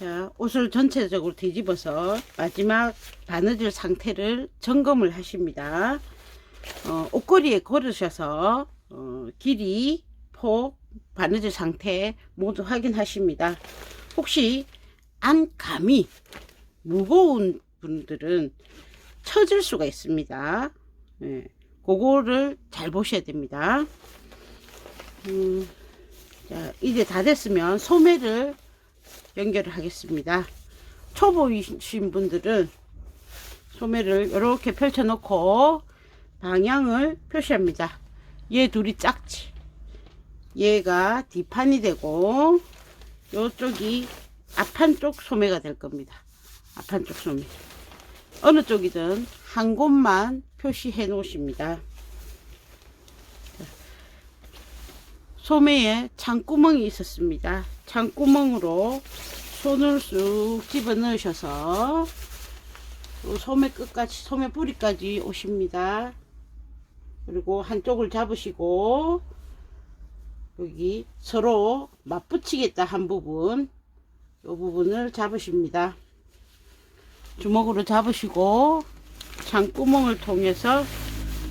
자, 옷을 전체적으로 뒤집어서 마지막 바느질 상태를 점검을 하십니다. 어, 옷걸이에 걸으셔서 어, 길이, 폭, 바느질 상태 모두 확인하십니다. 혹시 안감이 무거운 분들은 처질 수가 있습니다. 예, 그거를 잘 보셔야 됩니다. 음, 자, 이제 다 됐으면 소매를 연결을 하겠습니다. 초보이신 분들은 소매를 이렇게 펼쳐 놓고 방향을 표시합니다. 얘 둘이 짝지. 얘가 뒷판이 되고 요쪽이 앞판 쪽 소매가 될 겁니다. 앞판 쪽 소매. 어느 쪽이든 한 곳만 표시해 놓으십니다. 소매에 창구멍이 있었습니다. 창구멍으로 손을 쑥 집어 넣으셔서 요 소매 끝까지 소매 뿌리까지 오십니다. 그리고 한쪽을 잡으시고 여기 서로 맞붙이겠다 한 부분 이 부분을 잡으십니다. 주먹으로 잡으시고 창구멍을 통해서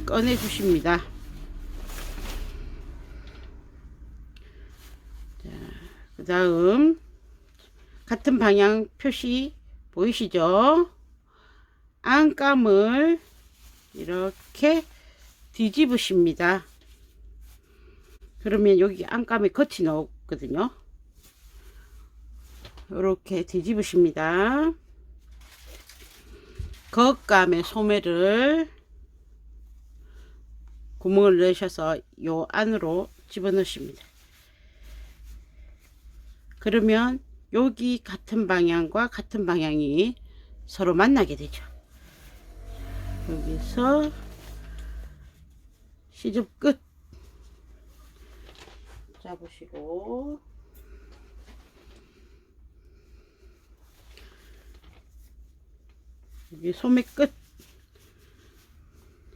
꺼내 주십니다. 그 다음 같은 방향 표시 보이시죠? 안감을 이렇게 뒤집으십니다. 그러면 여기 안감에 겉이 나오거든요. 이렇게 뒤집으십니다. 겉감의 소매를 구멍을 넣으셔서 요 안으로 집어넣으십니다. 그러면 여기 같은 방향과 같은 방향이 서로 만나게 되죠. 여기서 시접 끝. 잡으시고. 여기 소매 끝.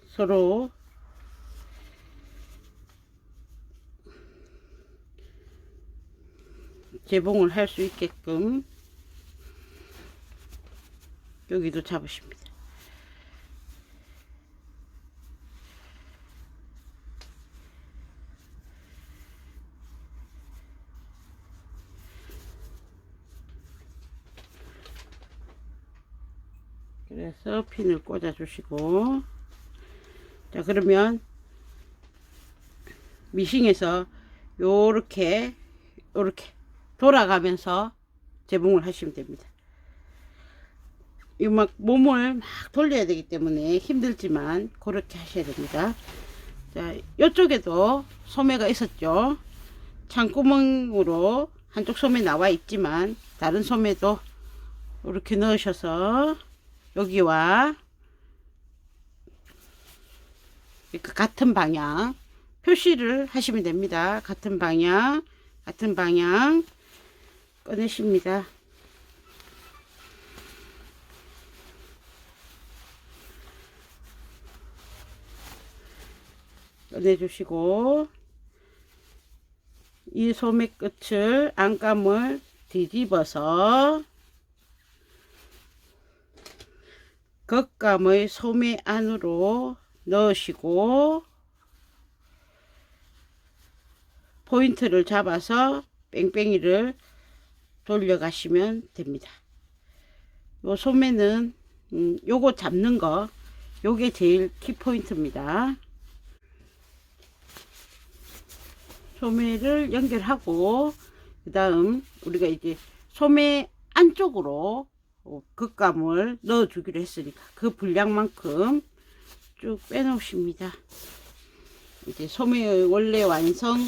서로 재봉을 할 수 있게끔 여기도 잡으십니다. 그래서 핀을 꽂아 주시고 자 그러면 미싱에서 요렇게 요렇게 돌아가면서 재봉을 하시면 됩니다. 이 막 몸을 막 돌려야 되기 때문에 힘들지만 그렇게 하셔야 됩니다. 자, 이쪽에도 소매가 있었죠. 창구멍으로 한쪽 소매 나와 있지만 다른 소매도 이렇게 넣으셔서 여기와 그 같은 방향 표시를 하시면 됩니다. 같은 방향, 같은 방향 꺼내십니다. 꺼내주시고 이 소매 끝을 안감을 뒤집어서 겉감의 소매 안으로 넣으시고 포인트를 잡아서 뺑뺑이를 돌려가시면 됩니다. 요 소매는 음, 요거 잡는 거 요게 제일 키포인트입니다. 소매를 연결하고 그 다음 우리가 이제 소매 안쪽으로 어, 겉감을 넣어 주기로 했으니까 그 분량만큼 쭉 빼놓으십니다. 이제 소매의 원래 완성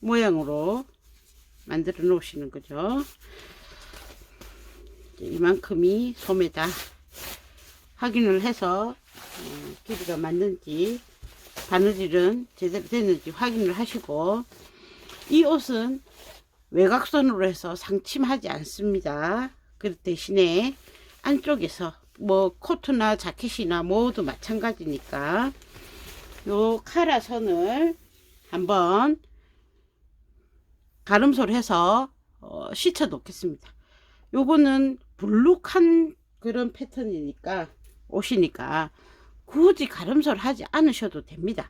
모양으로 만들어 놓으시는 거죠. 이만큼이 소매다. 확인을 해서 어, 길이가 맞는지 바느질은 제대로 됐는지 확인을 하시고 이 옷은 외곽선으로 해서 상침하지 않습니다. 그 대신에 안쪽에서 뭐 코트나 자켓이나 모두 마찬가지니까 요 카라 선을 한번 가름소를 해서 어, 씻어 놓겠습니다. 요거는 블룩한 그런 패턴이니까 옷이니까 굳이 가름소를 하지 않으셔도 됩니다.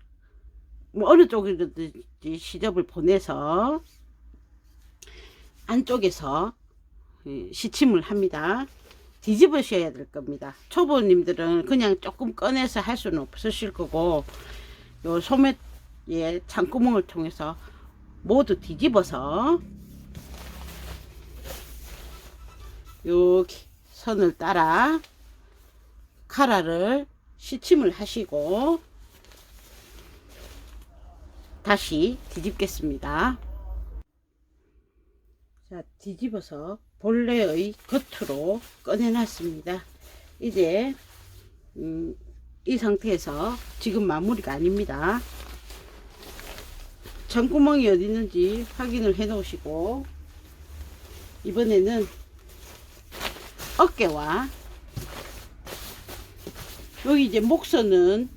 뭐 어느 쪽이든지 시접을 보내서 안쪽에서 예, 시침을 합니다. 뒤집으셔야 될 겁니다. 초보님들은 그냥 조금 꺼내서 할 수는 없으실 거고 요 소매의 창구멍을 통해서 모두 뒤집어서 여기 선을 따라 카라를 시침을 하시고 다시 뒤집겠습니다. 자, 뒤집어서 본래의 겉으로 꺼내놨습니다. 이제 음, 이 상태에서 지금 마무리가 아닙니다. 장구멍이 어디 있는지 확인을 해 놓으시고 이번에는 어깨와 여기 이제 목선은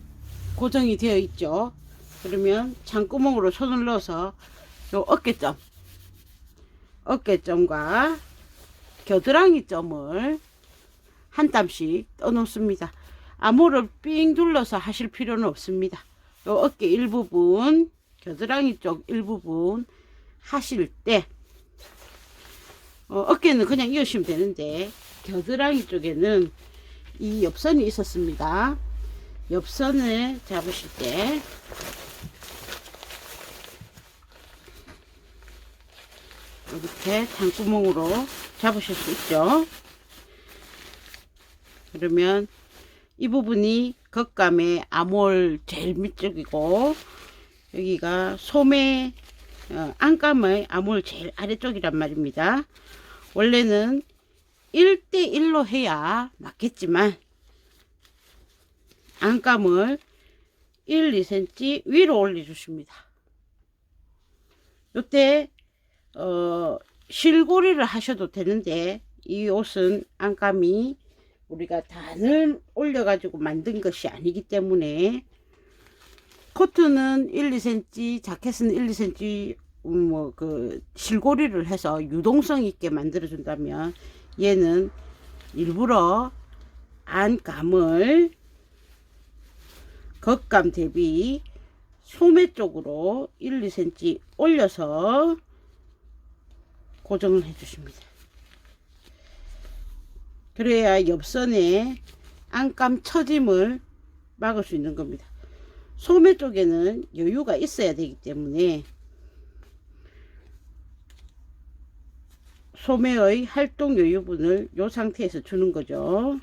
고정이 되어 있죠. 그러면 장구멍으로 손을 넣어서 요 어깨점 어깨점과 겨드랑이 점을 한 땀씩 떠놓습니다. 암호를 삥 둘러서 하실 필요는 없습니다. 요 어깨 일부분, 겨드랑이 쪽 일부분 하실 때 어, 어깨는 그냥 이으시면 되는데 겨드랑이 쪽에는 이 옆선이 있었습니다. 옆선을 잡으실 때 이렇게 장구멍으로 잡으실 수 있죠. 그러면 이 부분이 겉감의 암홀 제일 밑쪽이고 여기가 소매 어, 안감의 암홀 제일 아래쪽이란 말입니다. 원래는 1대1로 해야 맞겠지만 안감을 1, 2cm 위로 올려주십니다. 요때 어, 실고리를 하셔도 되는데 이 옷은 안감이 우리가 단을 올려가지고 만든 것이 아니기 때문에 코트는 1, 2cm, 자켓은 1, 2cm 음, 뭐그 실고리를 해서 유동성 있게 만들어 준다면 얘는 일부러 안감을 겉감 대비 소매 쪽으로 1, 2cm 올려서 고정을 해 주십니다. 그래야 옆선에 안감 처짐을 막을 수 있는 겁니다. 소매 쪽에는 여유가 있어야 되기 때문에 소매의 활동 여유분을 이 상태에서 주는 거죠.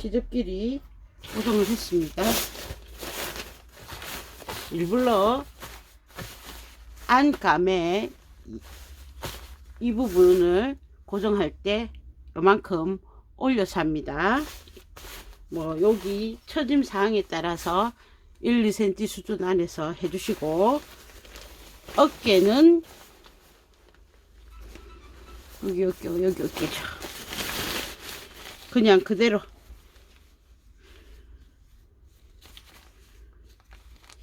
시접끼리 고정을 했습니다. 일부러 안감에 이, 이 부분을 고정할 때 요만큼 올려서 합니다. 뭐 여기 처짐 사항에 따라서 1, 2cm 수준 안에서 해주시고 어깨는 여기 어깨 여기 어깨죠. 그냥 그대로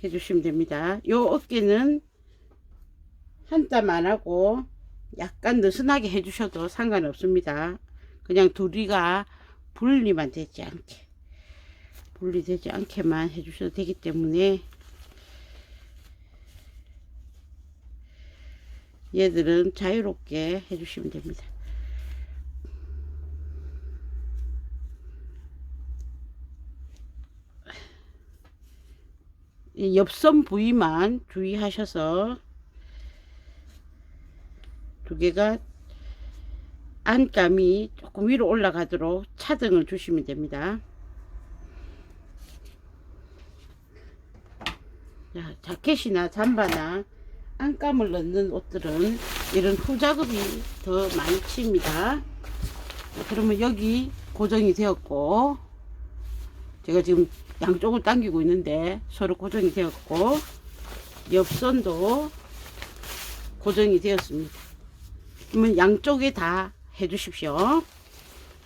해주시면 됩니다. 요 어깨는 한땀 안 하고 약간 느슨하게 해주셔도 상관없습니다. 그냥 둘이가 분리만 되지 않게 분리되지 않게만 해주셔도 되기 때문에 얘들은 자유롭게 해주시면 됩니다. 이 옆선 부위만 주의하셔서 두 개가 안감이 조금 위로 올라가도록 차등을 주시면 됩니다. 자, 자켓이나 잠바나 안감을 넣는 옷들은 이런 후작업이 더 많이 칩니다. 그러면 여기 고정이 되었고 제가 지금 양쪽을 당기고 있는데 서로 고정이 되었고 옆선도 고정이 되었습니다. 그러면 양쪽에 다 해주십시오.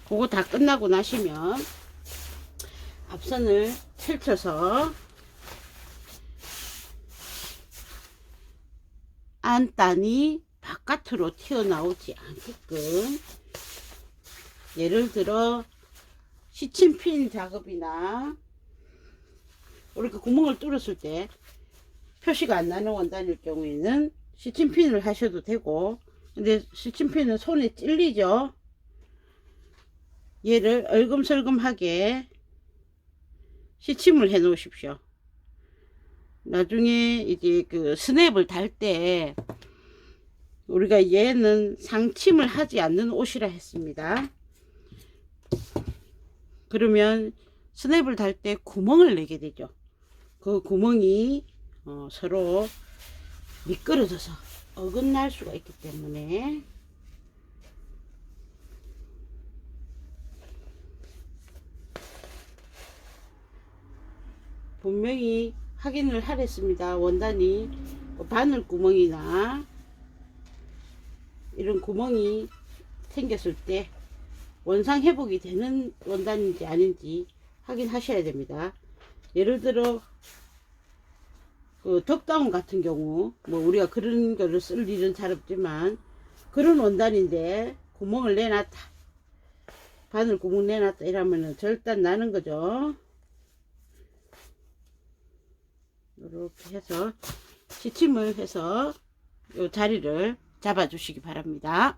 그거 다 끝나고 나시면 앞선을 펼쳐서 안단이 바깥으로 튀어나오지 않게끔 예를 들어 시침핀 작업이나 우리가 구멍을 뚫었을 때 표시가 안 나는 원단일 경우에는 시침핀을 하셔도 되고 근데 시침핀은 손에 찔리죠? 얘를 얼금설금하게 시침을 해 놓으십시오. 나중에 이제 그 스냅을 달 때 우리가 얘는 상침을 하지 않는 옷이라 했습니다. 그러면 스냅을 달 때 구멍을 내게 되죠. 그 구멍이 어, 서로 미끄러져서 어긋날 수가 있기 때문에 분명히 확인을 하랬습니다. 원단이 뭐 바늘 구멍이나 이런 구멍이 생겼을 때 원상 회복이 되는 원단인지 아닌지 확인하셔야 됩니다. 예를 들어 그 덕다운 같은 경우 뭐 우리가 그런 거를 쓸 일은 잘 없지만 그런 원단인데 구멍을 내놨다. 바늘 구멍 내놨다 이러면은 절단 나는 거죠. 이렇게 해서 시침을 해서 요 자리를 잡아 주시기 바랍니다